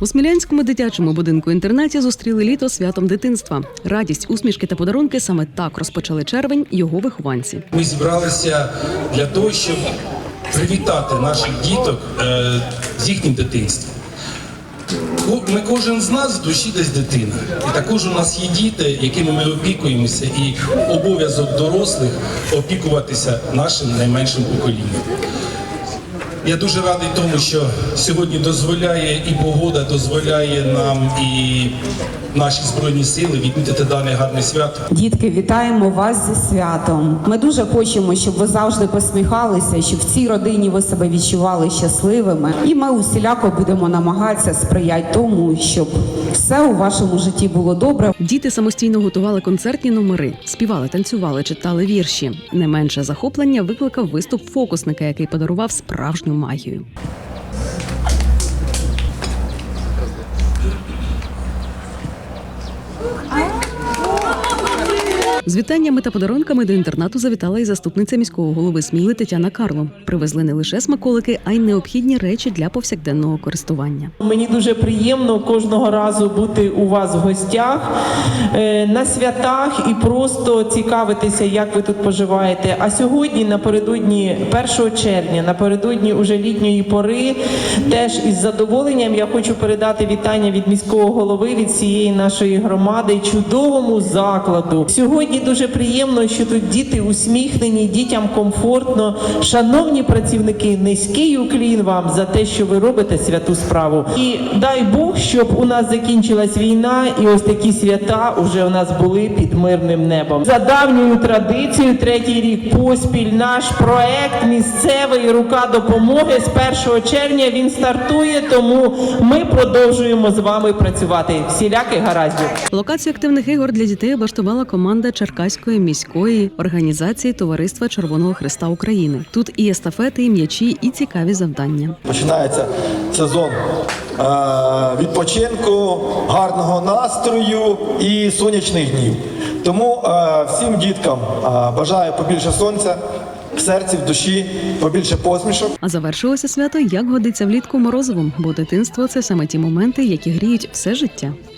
У Смілянському дитячому будинку інтернаті зустріли літо святом дитинства. Радість, усмішки та подарунки саме так розпочали червень його вихованці. Ми зібралися для того, щоб привітати наших діток е, з їхнім дитинством. Ми кожен з нас в душі десь дитина. І також у нас є діти, якими ми опікуємося, і обов'язок дорослих опікуватися нашим найменшим поколінням. Я дуже радий тому, що сьогодні дозволяє і погода дозволяє нам і наші збройні сили відмітити дане гарне свято. Дітки, вітаємо вас зі святом. Ми дуже хочемо, щоб ви завжди посміхалися, щоб в цій родині ви себе відчували щасливими. І ми усіляко будемо намагатися сприяти тому, щоб все у вашому житті було добре. Діти самостійно готували концертні номери, співали, танцювали, читали вірші. Не менше захоплення викликав виступ фокусника, який подарував справжню Humayun. З вітаннями та подарунками до інтернату завітала і заступниця міського голови Сміли Тетяна Карло. Привезли не лише смаколики, а й необхідні речі для повсякденного користування. Мені дуже приємно кожного разу бути у вас в гостях е, на святах і просто цікавитися, як ви тут поживаєте. А сьогодні, напередодні 1 червня, напередодні уже літньої пори, теж із задоволенням я хочу передати вітання від міського голови, від всієї нашої громади, чудовому закладу. Сьогодні дуже приємно, що тут діти усміхнені, дітям комфортно. Шановні працівники, низький уклін вам за те, що ви робите святу справу. І дай Бог, щоб у нас закінчилась війна, і ось такі свята вже у нас були під мирним небом. За давньою традицією, третій рік поспіль, наш проект місцевий рука допомоги з 1 червня він стартує. Тому ми продовжуємо з вами працювати. Всіляких гараздів. Локацію активних ігор для дітей облаштувала команда Черкаської міської організації Товариства Червоного Христа України. Тут і естафети, і м'ячі, і цікаві завдання. Починається сезон е, відпочинку, гарного настрою і сонячних днів. Тому е, всім діткам е, бажаю побільше сонця в серці, в душі, побільше посмішок. А завершилося свято як годиться влітку морозивом, бо дитинство це саме ті моменти, які гріють все життя.